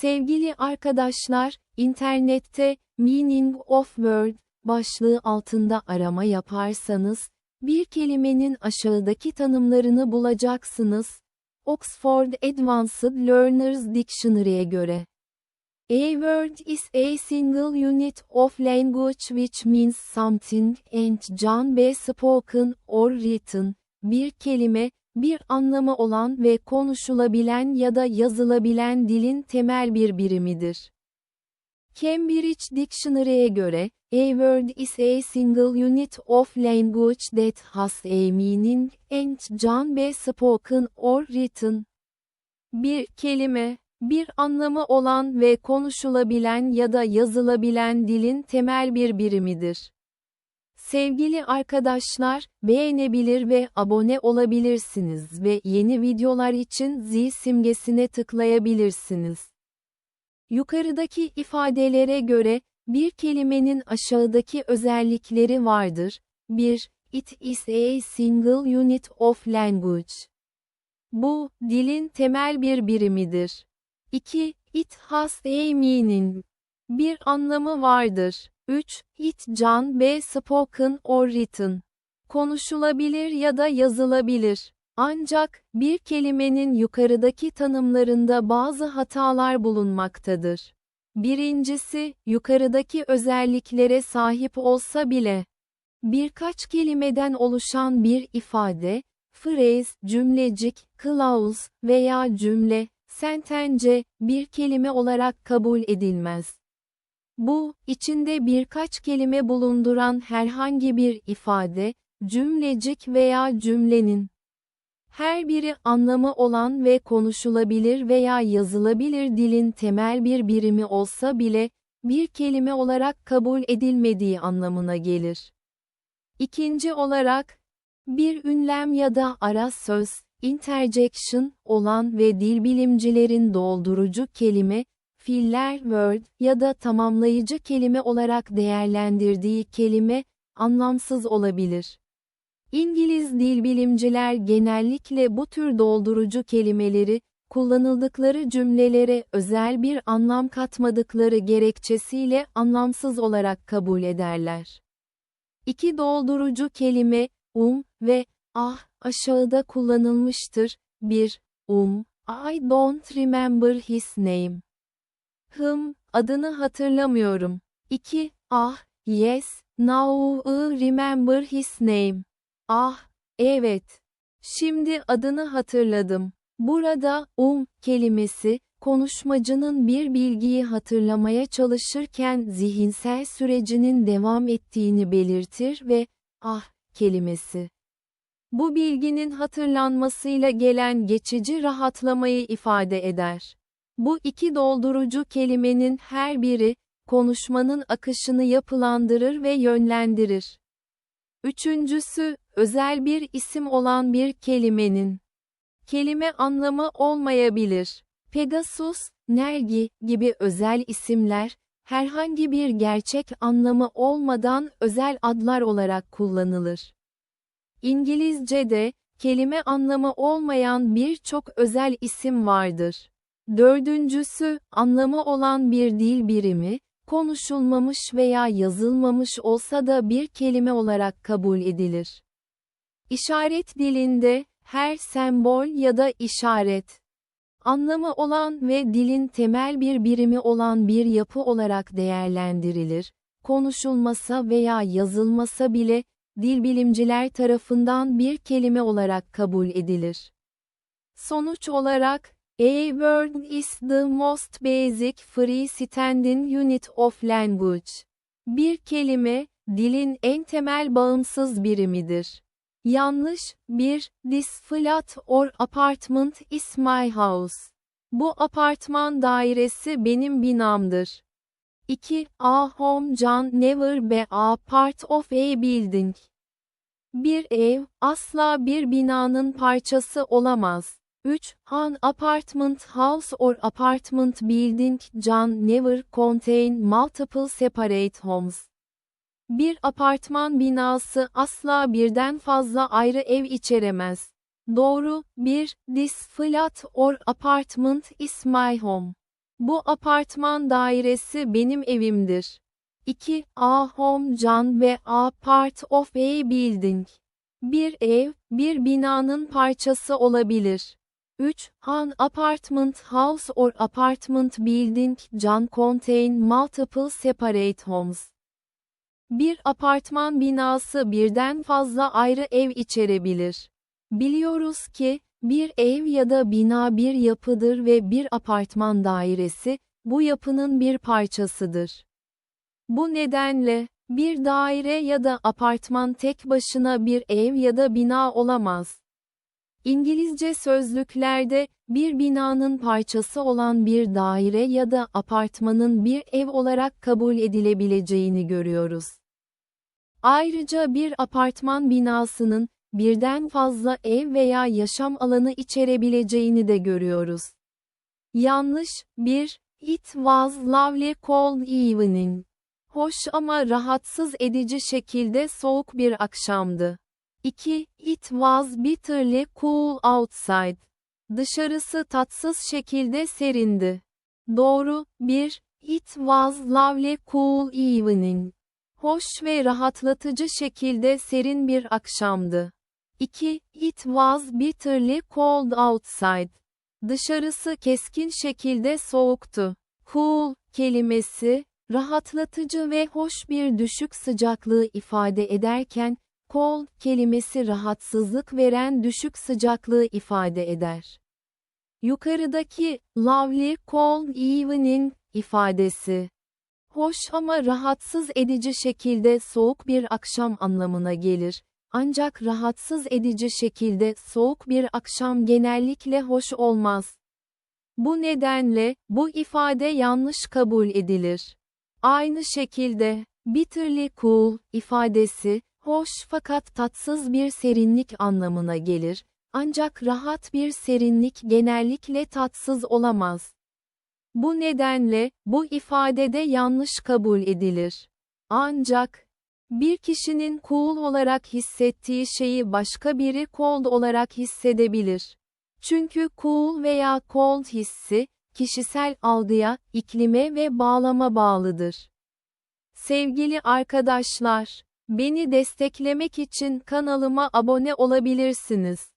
Sevgili arkadaşlar, internette Meaning of Word başlığı altında arama yaparsanız, bir kelimenin aşağıdaki tanımlarını bulacaksınız. Oxford Advanced Learners Dictionary'e göre. A word is a single unit of language which means something and can be spoken or written. Bir kelime, bir anlamı olan ve konuşulabilen ya da yazılabilen dilin temel bir birimidir. Cambridge Dictionary'e göre, a word is a single unit of language that has a meaning and can be spoken or written. Bir kelime, bir anlamı olan ve konuşulabilen ya da yazılabilen dilin temel bir birimidir. Sevgili arkadaşlar, beğenebilir ve abone olabilirsiniz ve yeni videolar için zil simgesine tıklayabilirsiniz. Yukarıdaki ifadelere göre, bir kelimenin aşağıdaki özellikleri vardır. 1. It is a single unit of language. Bu, dilin temel bir birimidir. 2. It has a meaning. Bir anlamı vardır. 3. It can be spoken or written. Konuşulabilir ya da yazılabilir. Ancak, bir kelimenin yukarıdaki tanımlarında bazı hatalar bulunmaktadır. Birincisi, yukarıdaki özelliklere sahip olsa bile, birkaç kelimeden oluşan bir ifade, phrase, cümlecik, clause veya cümle, sentence, bir kelime olarak kabul edilmez. Bu, içinde birkaç kelime bulunduran herhangi bir ifade, cümlecik veya cümlenin, her biri anlamı olan ve konuşulabilir veya yazılabilir dilin temel bir birimi olsa bile, bir kelime olarak kabul edilmediği anlamına gelir. İkinci olarak, bir ünlem ya da ara söz, interjection olan ve dil bilimcilerin doldurucu kelime, filler word ya da tamamlayıcı kelime olarak değerlendirdiği kelime, anlamsız olabilir. İngiliz dil bilimciler genellikle bu tür doldurucu kelimeleri, kullanıldıkları cümlelere özel bir anlam katmadıkları gerekçesiyle anlamsız olarak kabul ederler. İki doldurucu kelime, um ve ah, aşağıda kullanılmıştır. 1. Um, I don't remember his name. Hım, adını hatırlamıyorum. 2. Ah, yes, now I remember his name. Ah, evet. Şimdi adını hatırladım. Burada um kelimesi konuşmacının bir bilgiyi hatırlamaya çalışırken zihinsel sürecinin devam ettiğini belirtir ve ah kelimesi bu bilginin hatırlanmasıyla gelen geçici rahatlamayı ifade eder. Bu iki doldurucu kelimenin her biri, konuşmanın akışını yapılandırır ve yönlendirir. Üçüncüsü, özel bir isim olan bir kelimenin kelime anlamı olmayabilir. Pegasus, Nergi gibi özel isimler, herhangi bir gerçek anlamı olmadan özel adlar olarak kullanılır. İngilizce'de, kelime anlamı olmayan birçok özel isim vardır. Dördüncüsü, anlamı olan bir dil birimi, konuşulmamış veya yazılmamış olsa da bir kelime olarak kabul edilir. İşaret dilinde, her sembol ya da işaret, anlamı olan ve dilin temel bir birimi olan bir yapı olarak değerlendirilir. Konuşulmasa veya yazılmasa bile, dilbilimciler tarafından bir kelime olarak kabul edilir. Sonuç olarak, a word is the most basic free standing unit of language. Bir kelime, dilin en temel bağımsız birimidir. Yanlış, 1. This flat or apartment is my house. Bu apartman dairesi benim binamdır. 2. A home can never be a part of a building. Bir ev, asla bir binanın parçası olamaz. 3. An apartment house or apartment building can never contain multiple separate homes. Bir apartman binası asla birden fazla ayrı ev içeremez. Doğru, 1. This flat or apartment is my home. Bu apartman dairesi benim evimdir. 2. A home can ve a part of a building. Bir ev, bir binanın parçası olabilir. 3. An apartment house or apartment building can contain multiple separate homes. Bir apartman binası birden fazla ayrı ev içerebilir. Biliyoruz ki, bir ev ya da bina bir yapıdır ve bir apartman dairesi, bu yapının bir parçasıdır. Bu nedenle, bir daire ya da apartman tek başına bir ev ya da bina olamaz. İngilizce sözlüklerde, bir binanın parçası olan bir daire ya da apartmanın bir ev olarak kabul edilebileceğini görüyoruz. Ayrıca bir apartman binasının, birden fazla ev veya yaşam alanı içerebileceğini de görüyoruz. Yanlış, 1. It was lovely cold evening. Hoş ama rahatsız edici şekilde soğuk bir akşamdı. 2. It was bitterly cool outside. Dışarısı tatsız şekilde serindi. Doğru, 1. It was lovely cool evening. Hoş ve rahatlatıcı şekilde serin bir akşamdı. 2. It was bitterly cold outside. Dışarısı keskin şekilde soğuktu. Cool kelimesi, rahatlatıcı ve hoş bir düşük sıcaklığı ifade ederken, cold kelimesi rahatsızlık veren düşük sıcaklığı ifade eder. Yukarıdaki lovely cold evening ifadesi hoş ama rahatsız edici şekilde soğuk bir akşam anlamına gelir. Ancak rahatsız edici şekilde soğuk bir akşam genellikle hoş olmaz. Bu nedenle bu ifade yanlış kabul edilir. Aynı şekilde bitterly cool ifadesi hoş fakat tatsız bir serinlik anlamına gelir. Ancak rahat bir serinlik genellikle tatsız olamaz. Bu nedenle, bu ifadede yanlış kabul edilir. Ancak, bir kişinin cool olarak hissettiği şeyi başka biri cold olarak hissedebilir. Çünkü cool veya cold hissi, kişisel algıya, iklime ve bağlama bağlıdır. Sevgili arkadaşlar, beni desteklemek için kanalıma abone olabilirsiniz.